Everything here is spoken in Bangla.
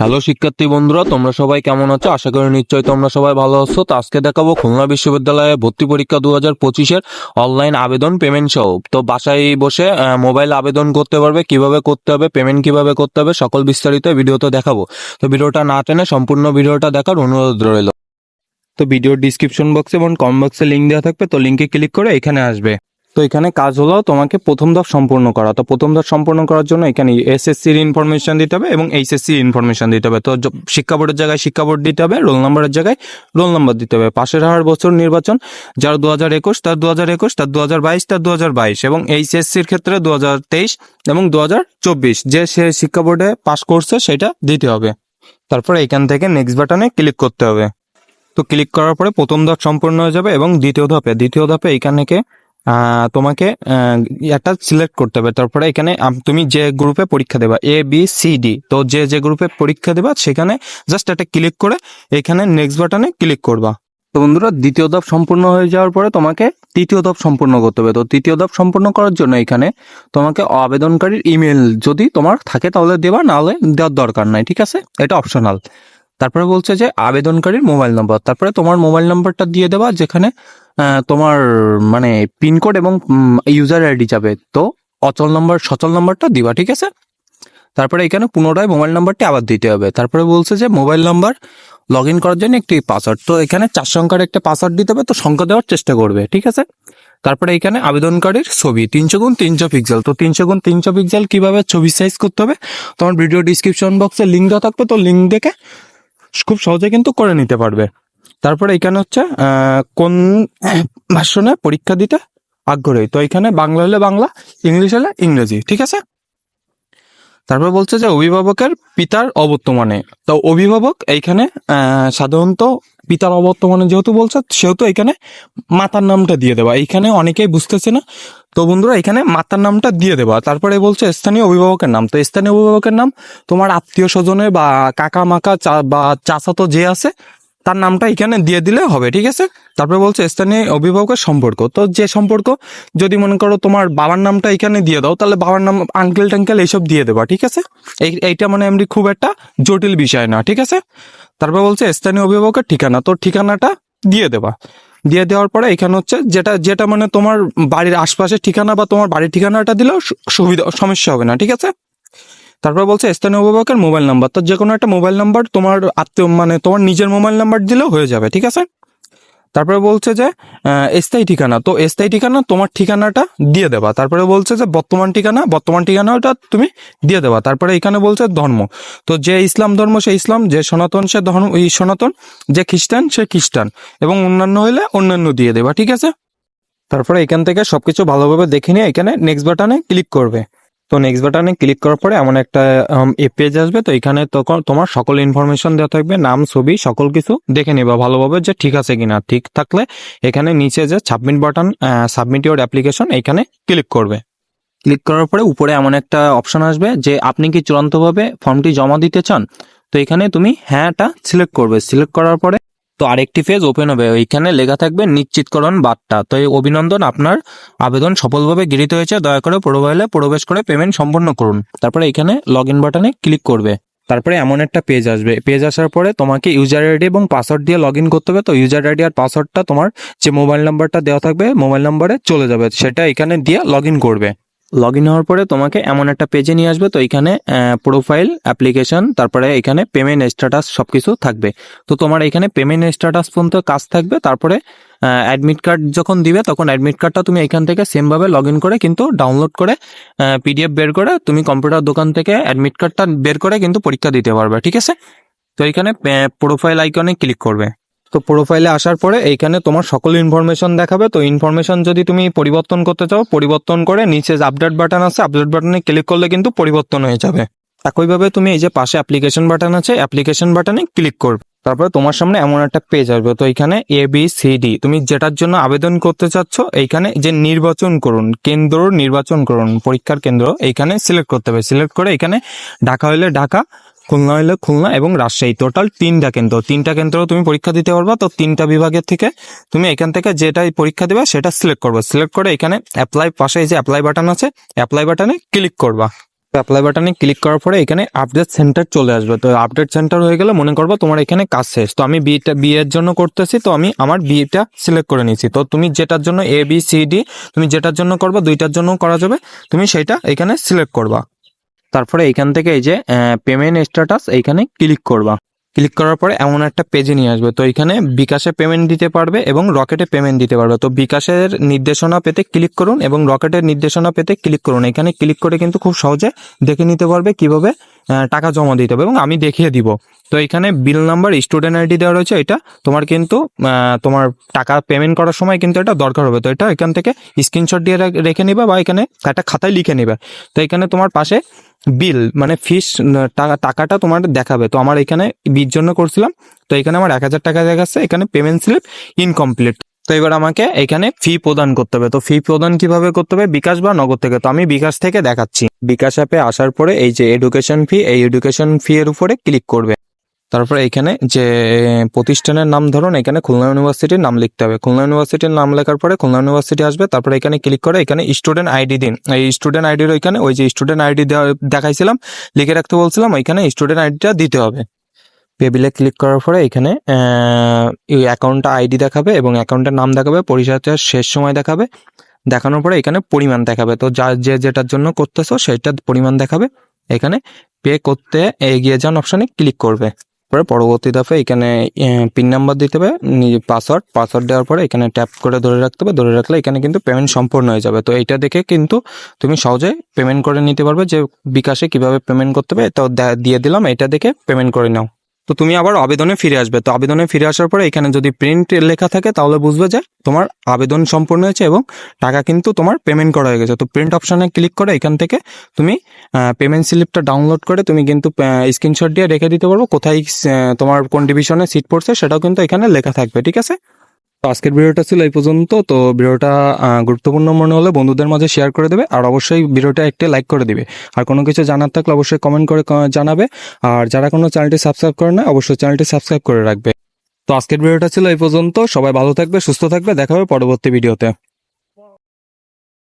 হ্যালো শিক্ষার্থী বন্ধুরা, তোমরা সবাই কেমন আছো? আশা করি নিশ্চয়ই তোমরা সবাই ভালো আছো। তো আজকে দেখাবো খুলনা বিশ্ববিদ্যালয়ে ভর্তি পরীক্ষা দু হাজার পঁচিশের অনলাইন আবেদন পেমেন্ট সহ। তো বাসায় বসে মোবাইল আবেদন করতে পারবে, কীভাবে করতে হবে, পেমেন্ট কীভাবে করতে হবে, সকল বিস্তারিত ভিডিওতে দেখাবো। তো ভিডিওটা না টেনে সম্পূর্ণ ভিডিওটা দেখার অনুরোধ রইল। তো ভিডিওর ডিসক্রিপশন বক্সে এবং কমেন্ট বক্সে লিঙ্ক দেওয়া থাকবে, তো লিঙ্কে ক্লিক করে এখানে আসবে। তো এখানে কাজ হলো তোমাকে প্রথম ধাপ সম্পূর্ণ করা। তো প্রথম ধাপ সম্পূর্ণ করার জন্য এখানে এসএসসির ইনফরমেশন দিতে হবে এবং এইচএসসির ইনফরমেশন দিতে হবে। তো শিক্ষা বোর্ডের জায়গায় শিক্ষা বোর্ড দিতে হবে রোল নাম্বারের জায়গায় রোল নাম্বার দিতে হবে। পাশের হার বছর নির্বাচন যার দু হাজার একুশ তার দু হাজার একুশ তার দু হাজার বাইশ তার দু হাজার বাইশ এবং এইচএসসির ক্ষেত্রে দু হাজার তেইশ এবং দু হাজার চব্বিশ। যে সে শিক্ষা বোর্ডে পাশ করছে সেটা দিতে হবে। তারপরে এখান থেকে নেক্সট বাটনে ক্লিক করতে হবে। তো ক্লিক করার পরে প্রথম ধাপ সম্পূর্ণ হয়ে যাবে এবং দ্বিতীয় ধাপে দ্বিতীয় ধাপে এখানে থেকে, তোমাকে একটা সিলেক্ট করতে হবে। তারপরে এখানে তুমি যে গ্রুপে পরীক্ষা দেবা এ বি সি ডি তো যে যে গ্রুপে পরীক্ষা দেবা, সেখানে জাস্ট একটা ক্লিক করে এখানে নেক্সট বাটনে ক্লিক করবা। তো বন্ধুরা, দ্বিতীয় ধাপ সম্পূর্ণ হয়ে যাওয়ার পরে তোমাকে তৃতীয় ধাপ সম্পূর্ণ করতে হবে। তো তৃতীয় ধাপ সম্পূর্ণ করার জন্য এখানে তোমাকে আবেদনকারীর ইমেল যদি তোমার থাকে তাহলে দেবা, নাহলে দেওয়ার দরকার নাই, ঠিক আছে? এটা অপশনাল তারপরে বলছে যে আবেদনকারীর মোবাইল নম্বর। তারপরে তোমার মোবাইল নাম্বারটা দিয়ে দেবা যেখানে তোমার মানে পিনকোড এবং ইউজার আইডি যাবে। তো অচল নম্বর, সচল নম্বরটা দিবা, ঠিক আছে? তারপরে এখানে পুনরায় মোবাইল নাম্বারটি আবার দিতে হবে। তারপরে বলছে যে মোবাইল নাম্বার লগ ইন করার জন্য একটি পাসওয়ার্ড তো এখানে চার সংখ্যার একটা পাসওয়ার্ড দিতে হবে, তো সংখ্যা দেওয়ার চেষ্টা করবে, ঠিক আছে? তারপরে এখানে আবেদনকারীর ছবি, তিনশো গুণ তিনশো পিক্সেল তো তিনশো গুণ তিনশো পিক্সেল কীভাবে ছবি সাইজ করতে হবে? তোমার ভিডিও ডিসক্রিপশন বক্সে লিঙ্ক দেওয়া থাকবে, তো লিঙ্ক দেখে খুব সহজে কিন্তু করে নিতে পারবে। তারপরে এখানে হচ্ছে কোন ভাষণে পরীক্ষা দিতে আগ্রহী? তো এখানে বাংলা হলে বাংলা, ইংলিশ হলে ইংরেজি, ঠিক আছে? তারপর বলছে যে, অভিভাবকের পিতার অবর্তমানে। তো অভিভাবক এইখানে সাধারণত পিতার অবর্তমানে যেহেতু বলছে, সেহেতু এখানে মাতার নামটা দিয়ে দেওয়া এখানে অনেকেই বুঝতেছে না। তো বন্ধুরা, এখানে মাতার নামটা দিয়ে দেওয়া তারপরে বলছে স্থানীয় অভিভাবকের নাম। তো স্থানীয় অভিভাবকের নাম তোমার আত্মীয় স্বজনে বা কাকা মাকা বা চাচা তো যে আছে তার নামটা এখানে দিয়ে দিলে হবে, ঠিক আছে? তারপরে বলছে স্থানীয় অভিভাবকের সম্পর্ক। তো যে সম্পর্ক, যদি মনে করো তোমার বাবার নামটা এখানে দিয়ে দাও, তাহলে বাবার নাম আঙ্কেল টাঙ্কেল এইসব দিয়ে দেবা, ঠিক আছে? এই, এইটা মানে এমনি খুব একটা জটিল বিষয় না, ঠিক আছে? তারপর বলছে স্থানীয় অভিভাবকের ঠিকানা, তো ঠিকানাটা দিয়ে দেবা। দিয়ে দেওয়ার পরে এখানে হচ্ছে যেটা যেটা মানে তোমার বাড়ির আশপাশের ঠিকানা বা তোমার বাড়ির ঠিকানাটা দিলেও সুবিধা, সমস্যা হবে না, ঠিক আছে? তারপর বলছে, স্থানীয় অভিভাবকের মোবাইল নাম্বার। তো যে কোনো একটা মোবাইল নাম্বার তোমার আত্মীয় মানে তোমার নিজের মোবাইল নাম্বার দিলেও হয়ে যাবে, ঠিক আছে? তারপরে বলছে যে স্থায়ী ঠিকানা। তো স্থায়ী ঠিকানা তোমার ঠিকানাটা দিয়ে দেবা। তারপরে বলছে যে, বর্তমান ঠিকানা, বর্তমান ঠিকানাটা তুমি দিয়ে দেবা। তারপরে এখানে বলছে ধর্ম। তো যে ইসলাম ধর্ম, সে ইসলাম, যে সনাতন, সে ধর্ম সনাতন, যে খ্রিস্টান, সে খ্রিস্টান এবং অন্যান্য হলে অন্যান্য দিয়ে দেবা, ঠিক আছে? তারপরে এখান থেকে সবকিছু ভালোভাবে দেখে নিয়ে এখানে নেক্সট বাটনে ক্লিক করবে। তো নেক্সট বাটনে ক্লিক করার পরে এমন একটা এ পেজ আসবে। তো এখানে তোমার সকল ইনফরমেশন দেওয়া থাকবে, নাম, ছবি, সকল কিছু দেখে নিবা ভালোভাবে যে ঠিক আছে কিনা। ঠিক থাকলে এখানে নিচে যে submit button submit your application এখানে ক্লিক করবে। ক্লিক করার পরে উপরে এমন একটা অপশন আসবে যে আপনি কি চূড়ান্তভাবে ফর্মটি জমা দিতে চান? তো এখানে তুমি হ্যাঁটা সিলেক্ট করবে। সিলেক্ট করার পরে তো আরেকটি পেজ ওপেন হবে। ওইখানে লেখা থাকবে, নিশ্চিতকরণ বার্তা। তো এই অভিনন্দন আপনার। আবেদন সফলভাবে গৃহীত হয়েছে। দয়া করে প্রোফাইলে প্রবেশ করে পেমেন্ট সম্পন্ন করুন। তারপরে এখানে লগ ইন বাটনে ক্লিক করবে। তারপরে এমন একটা পেজ আসবে। পেজ আসার পরে তোমাকে ইউজার আইডি এবং পাসওয়ার্ড দিয়ে লগ করতে হবে। তো ইউজার আইডি আর পাসওয়ার্ডটা তোমার যে মোবাইল নাম্বারটা দেওয়া থাকবে মোবাইল নাম্বারে চলে যাবে। সেটা এখানে দিয়ে লগ করবে। লগ ইন হওয়ার পরে তোমাকে এমন একটা পেজে নিয়ে আসবে। তো এখানে প্রোফাইল অ্যাপ্লিকেশন তারপরে এখানে পেমেন্ট স্ট্যাটাস সবকিছু থাকবে। তো তোমার এখানে পেমেন্ট স্ট্যাটাস পর্যন্ত কাজ থাকবে। তারপরে অ্যাডমিট কার্ড যখন দিবে, তখন অ্যাডমিট কার্ডটা তুমি এখান থেকে সেম ভাবে লগ ইন করে কিন্তু ডাউনলোড করে পিডিএফ বের করে তুমি কম্পিউটার দোকান থেকে অ্যাডমিট কার্ডটা বের করে কিন্তু পরীক্ষা দিতে পারবে। ঠিক আছে? তো এখানে প্রোফাইল আইকনে ক্লিক করবে। তো প্রোফাইলে আসার পরে এইখানে তোমার সকল ইনফরমেশন দেখাবে। তো ইনফরমেশন যদি তুমি পরিবর্তন করতে চাও, পরিবর্তন করে নিচে আপডেট বাটন আছে আপডেট বাটনে ক্লিক করলে কিন্তু পরিবর্তন হয়ে যাবে। একইভাবে তুমি এই যে পাশে অ্যাপ্লিকেশন বাটন আছে অ্যাপ্লিকেশন বাটনে ক্লিক করবে। তারপরে তোমার সামনে এমন একটা পেজ আসবে। তো এখানে এ বি সি ডি তুমি যেটার জন্য আবেদন করতে চাচ্ছ, এইখানে যে নির্বাচন করুন, কেন্দ্র নির্বাচন করুন, পরীক্ষার কেন্দ্র, এইখানে সিলেক্ট করতে হবে। সিলেক্ট করে এখানে ঢাকা হইলে ঢাকা খুলনা হইলে খুলনা এবং রাজশাহী। টোটাল তিনটা কেন্দ্র। তিনটা কেন্দ্র তুমি পরীক্ষা দিতে পারবা। তো তিনটা বিভাগের থেকে তুমি এখান থেকে যেটাই পরীক্ষা দেবে সেটা সিলেক্ট করবে। সিলেক্ট করে এখানে অ্যাপ্লাই পাশে যে অ্যাপ্লাই বাটন আছে অ্যাপ্লাই বাটনে ক্লিক করবা। অ্যাপ্লাই বাটনে ক্লিক করার পরে এখানে আপডেট সেন্টার চলে আসবে। তো আপডেট সেন্টার হয়ে গেলে মনে করব তোমার এখানে কাজ শেষ। তো আমি বিটা বি এর জন্য করতেছি। তো আমি আমার বিটা সিলেক্ট করে নিয়েছি। তো তুমি যেটার জন্য এ বি সি ডি তুমি যেটার জন্য করবা, দুইটার জন্য করা যাবে। তুমি সেটা এখানে সিলেক্ট করবা। তারপরে এইখান থেকে এই যে পেমেন্ট স্ট্যাটাস এইখানে ক্লিক করবা। ক্লিক করার পরে এমন একটা পেজে নিয়ে আসবে। তো এখানে বিকাশে পেমেন্ট দিতে পারবে এবং রকেটে পেমেন্ট দিতে পারবে। তো বিকাশের নির্দেশনা পেতে ক্লিক করুন এবং রকেটের নির্দেশনা পেতে ক্লিক করুন। এখানে ক্লিক করে কিন্তু খুব সহজে দেখে নিতে পারবে কীভাবে টাকা জমা দিতে হবে এবং আমি দেখিয়ে দিব। তো এখানে বিল নাম্বার স্টুডেন্ট আইডি দেওয়া রয়েছে, এটা তোমার কিন্তু তোমার টাকা পেমেন্ট করার সময় কিন্তু এটা দরকার হবে। তো এটা এখান থেকে স্ক্রিনশট দিয়ে রেখে নিবে বা এখানে একটা খাতায় লিখে নিবে। তো এখানে তোমার পাশে বিল মানে ফিস টাকা টাকাটা তোমার দেখাবে। তো আমার এখানে বির জন্য করছিলাম। তো এখানে আমার এক হাজার টাকা দেখাচ্ছে এখানে পেমেন্ট স্লিপ ইনকমপ্লিট তো এবার আমাকে এখানে ফি প্রদান করতে হবে। তো ফি প্রদান কীভাবে করতে হবে? বিকাশ বা নগদ থেকে। তো আমি বিকাশ থেকে দেখাচ্ছি। বিকাশ অ্যাপে আসার পরে এই যে এডুকেশন ফি এই এডুকেশন ফি এর উপরে ক্লিক করবে। তারপরে এখানে যে প্রতিষ্ঠানের নাম, ধরুন এখানে খুলনা ইউনিভার্সিটির নাম লিখতে হবে। খুলনা ইউনিভার্সিটির নাম লেখার পরে খুলনা ইউনিভার্সিটি আসবে। তারপরে এখানে ক্লিক করে এখানে স্টুডেন্ট আইডি দিন। এই স্টুডেন্ট আইডির ওইখানে ওই যে স্টুডেন্ট আইডি দেখাইছিলাম, লিখে রাখতে বলছিলাম, ওইখানে স্টুডেন্ট আইডিটা দিতে হবে। পেবিলে ক্লিক করার পরে এখানে অ্যাকাউন্টটা আইডি দেখাবে এবং অ্যাকাউন্টের নাম দেখাবে পরিষেবার শেষ সময় দেখাবে। দেখানোর পরে এখানে পরিমাণ দেখাবে। তো যা, যে যেটার জন্য করতেছো সেটার পরিমাণ দেখাবে। এখানে পে করতে এগিয়ে যান অপশানে ক্লিক করবে। পরে পরবর্তী দফে এখানে পিন নাম্বার দিতে হবে পাসওয়ার্ড পাসওয়ার্ড দেওয়ার পরে এখানে ট্যাপ করে ধরে রাখতে হবে। ধরে রাখলে এখানে কিন্তু পেমেন্ট সম্পূর্ণ হয়ে যাবে। তো এইটা দেখে কিন্তু তুমি সহজে পেমেন্ট করে নিতে পারবে যে বিকাশে কীভাবে পেমেন্ট করতে হবে। তো দিয়ে দিলাম। এটা দেখে পেমেন্ট করে নাও। তো তুমি আবার আবেদনে ফিরে আসবে। তো আবেদনে ফিরে আসার পরে এখানে যদি প্রিন্ট লেখা থাকে, তাহলে বুঝবে যে তোমার আবেদন সম্পূর্ণ হয়েছে এবং টাকা কিন্তু তোমার পেমেন্ট করা হয়ে গেছে। তো প্রিন্ট অপশানে ক্লিক করে এখান থেকে তুমি পেমেন্ট স্লিপটা ডাউনলোড করে তুমি কিন্তু স্ক্রিনশট দিয়ে রেখে দিতে পারব। কোথায় তোমার কোন ডিভিশনে সিট পড়ছে সেটাও কিন্তু এখানে লেখা থাকবে, ঠিক আছে? তো আজকের ভিডিওটা ছিল এই পর্যন্ত। তো ভিডিওটা গুরুত্বপূর্ণ মনে হলে বন্ধুদের মাঝে শেয়ার করে দেবে আর অবশ্যই ভিডিওটা একটি লাইক করে দিবে। আর কোনো কিছু জানার থাকলে অবশ্যই কমেন্ট করে জানাবে। আর যারা কোনো চ্যানেলটি সাবস্ক্রাইব করে না, অবশ্যই চ্যানেলটি সাবস্ক্রাইব করে রাখবে। তো আজকের ভিডিওটা ছিল এই পর্যন্ত। সবাই ভালো থাকবে, সুস্থ থাকবে। দেখা হবে পরবর্তী ভিডিওতে।